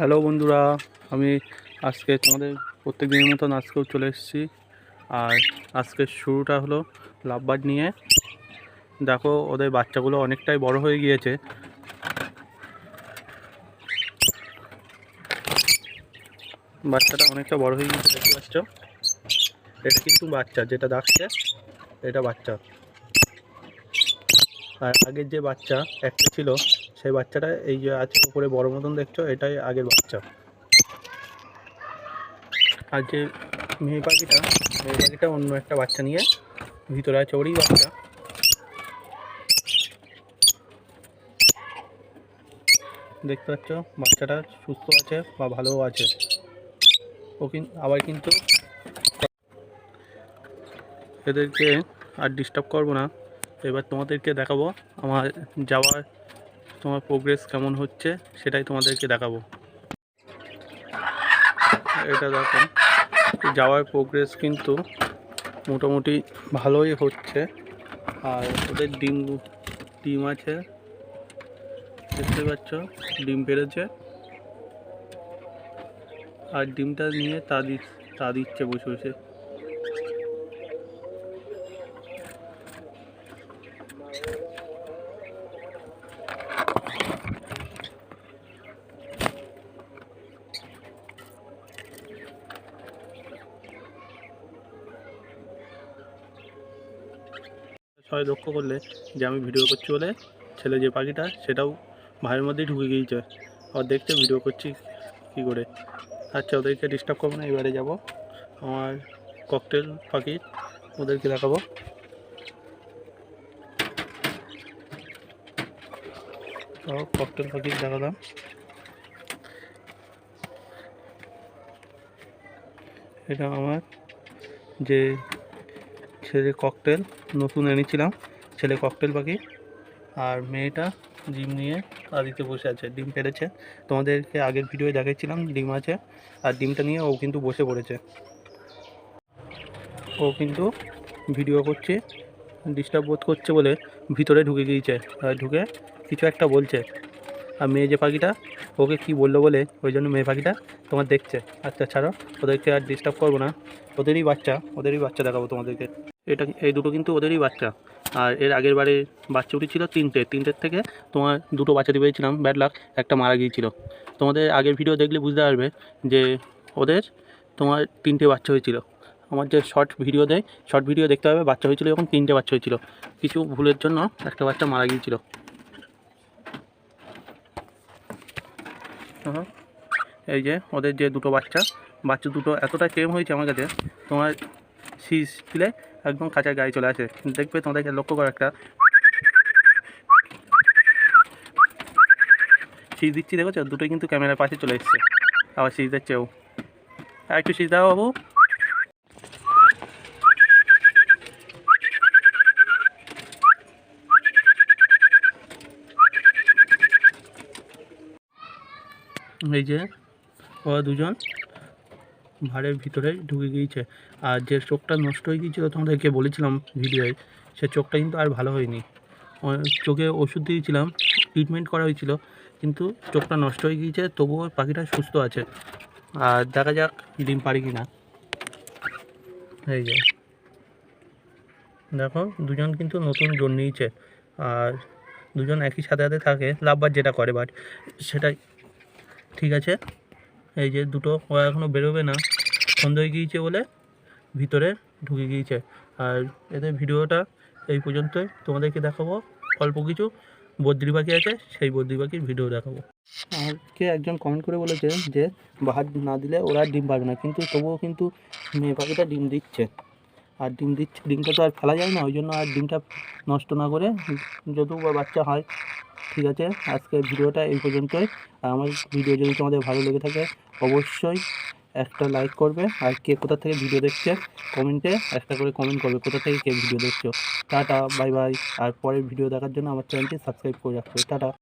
Hello বন্ধুরা, আমি আজকে তোমাদের প্রত্যেক দিনের মতন আজকেও চলে এসেছি। আর আজকের শুরুটা হলো লাভবার্ড নিয়ে। দেখো, ওদের বাচ্চাগুলো অনেকটাই বড় হয়ে গিয়েছে। বাচ্চাটা অনেকটা বড় হয়ে গিয়েছে, দেখতে পাচ্ছ? এটা কিন্তু বাচ্চা, যেটা ডাকছে, এটা বাচ্চা। আর আগের যে বাচ্চা একটা ছিল, সেই বাচ্চাটা এই যে আছে উপরে বড় মতন দেখছ, এটাই আগের বাচ্চা। আর যে মেয়ে পাখিটা মেয়ে পাখিটা অন্য একটা বাচ্চা নিয়ে ভিতরে আছে, ওরই বাচ্চা। দেখতে পাচ্ছ, বাচ্চাটা সুস্থ আছে বা ভালোও আছে। ও আবার কিন্তু এদেরকে আর ডিস্টার্ব করব না। এবার তোমাদেরকে দেখাবো আমার যাওয়ার, তোমার প্রোগ্রেস কেমন হচ্ছে, সেটাই তোমাদেরকে দেখাবো। এটা দেখো, যাওয়ার প্রোগ্রেস কিন্তু মোটামুটি ভালোই হচ্ছে। আর ওদের ডিম ডিম আছে, দেখতে পাচ্ছ, ডিম পেরেছে। আর ডিমটা নিয়ে তা তা দিচ্ছে বসে বসে। সবাই লক্ষ্য করলে যে আমি ভিডিও করছি বলে ছেলে যে পাখিটা, সেটাও ভাইয়ের মধ্যেই ঢুকে গিয়েছে। আর দেখতে ভিডিও করছি কী করে। আচ্ছা ওদেরকে ডিস্টার্ব করব না, এবারে যাব। আমার ককটেল পাখি ওদেরকে দেখাবো। ককটেল পাখি দেখালাম। এটা আমার যে ছেলে ককটেল নতুন এনেছিলাম, ছেলে ককটেল পাখি আর মেয়েটা ডিম নিয়ে আদিতে বসে আছে, ডিম পেড়েছে তোমাদেরকে আগের ভিডিও দেখাচ্ছিলাম ডিম আছে, আর ডিমটা নিয়ে ও কিন্তু বসে পড়েছে। ও কিন্তু ভিডিও করছে ডিস্টার্ব বোধ করছে বলে ভিতরে ঢুকে গিয়েছে। আর ঢুকে কিছু একটা বলছে। আর মেয়ে যে পাখিটা, ওকে কি বলল বলে? ওই জন্য মেয়ে পাখিটা তোমার দেখছে। আচ্ছা ছাড়ো। ওদেরকে আর ডিস্টার্ব করব না। ওদেরই বাচ্চা ওদেরই বাচ্চা দেখাবো তোমাদেরকে। এটা এই দুটো কিন্তু ওদেরই বাচ্চা। আর এর আগের বারে বাচ্চা উঠেছিল তিনটে। তিনটের থেকে তোমার দুটো বাচ্চা দিয়ে পেয়েছিলাম ব্যাড লাক একটা মারা গিয়েছিল। তোমাদের আগের ভিডিও দেখলে বুঝতে পারবে যে ওদের তোমার তিনটে বাচ্চা হয়েছিল। আমার যে শর্ট ভিডিও দেয় শর্ট ভিডিও দেখতে হবে বাচ্চা হয়েছিল এবং তিনটে বাচ্চা হয়েছিল। কিছু ভুলের জন্য একটা বাচ্চা মারা গিয়েছিল। এই যে ওদের যে দুটো বাচ্চা বাচ্চা দুটো এতটা টেম হয়েছে আমার কাছে, তোমার শীষ দিলে একদম কাঁচা গায়ে চলে আসে। দেখবে তোমাদেরকে লক্ষ্য করো একটা শীষ দিচ্ছি, দেখেছ? দুটোই কিন্তু ক্যামেরার পাশে চলে এসছে। আবার শীষ দিচ্ছেও আর একটু শীষ দাও বাবু। এই যে, ওরা দুজন ভাড়ের ভিতরে ঢুকে গিয়েছে। আর যে চোখটা নষ্ট হয়ে গিয়েছিল তোমাদেরকে বলেছিলাম ভিডিওয়, সে চোখটা কিন্তু আর ভালো হয়নি। চোখে ওষুধ দিয়েছিলাম ট্রিটমেন্ট করা হয়েছিল, কিন্তু চোখটা নষ্ট হয়ে গিয়েছে, তবুও পাখিটা সুস্থ আছে। আর দেখা যাক ডিম পারি কি না এই যে, দেখো, দুজন কিন্তু নতুন জন্মিয়েছে আর দুজন একই সাথে সাথে থাকে, লাভবার যেটা করে বাট সেটাই ঠিক আছে? এই যে দুটো, ওরা এখনও বেরোবে না। সন্ধ্যা হয়ে গিয়েছে বলে ভিতরে ঢুকে গিয়েছে। আর এদের ভিডিওটা এই পর্যন্তই। তোমাদেরকে দেখাবো অল্প কিছু। বদ্রি পাখি আছে, সেই বদ্রি পাখির ভিডিও দেখাবো। আমাকে একজন কমেন্ট করে বলেছে যে বাহার না দিলে ওরা ডিম পারবে না। কিন্তু তবুও কিন্তু মেয়ে পাখিটা ডিম দিচ্ছে। আর ডিম দিচ্ছে, ডিমটা তো আর ফেলা যায় না, ওই জন্য আর ডিমটা নষ্ট না করে বা বাচ্চা হয়, ঠিক আছে? আজকে ভিডিওটা এই পর্যন্তই। আর আমার ভিডিও যদি তোমাদের ভালো লেগে থাকে, অবশ্যই একটা লাইক করবে। আর কে কোথা থেকে ভিডিও দেখছে কমেন্টে একটা করে কমেন্ট করবে, কোথা থেকে কে ভিডিও দেখছ। টাটা বাই বাই আর পরের ভিডিও দেখার জন্য আমার চ্যানেলটি সাবস্ক্রাইব করে রাখবে। টাটা।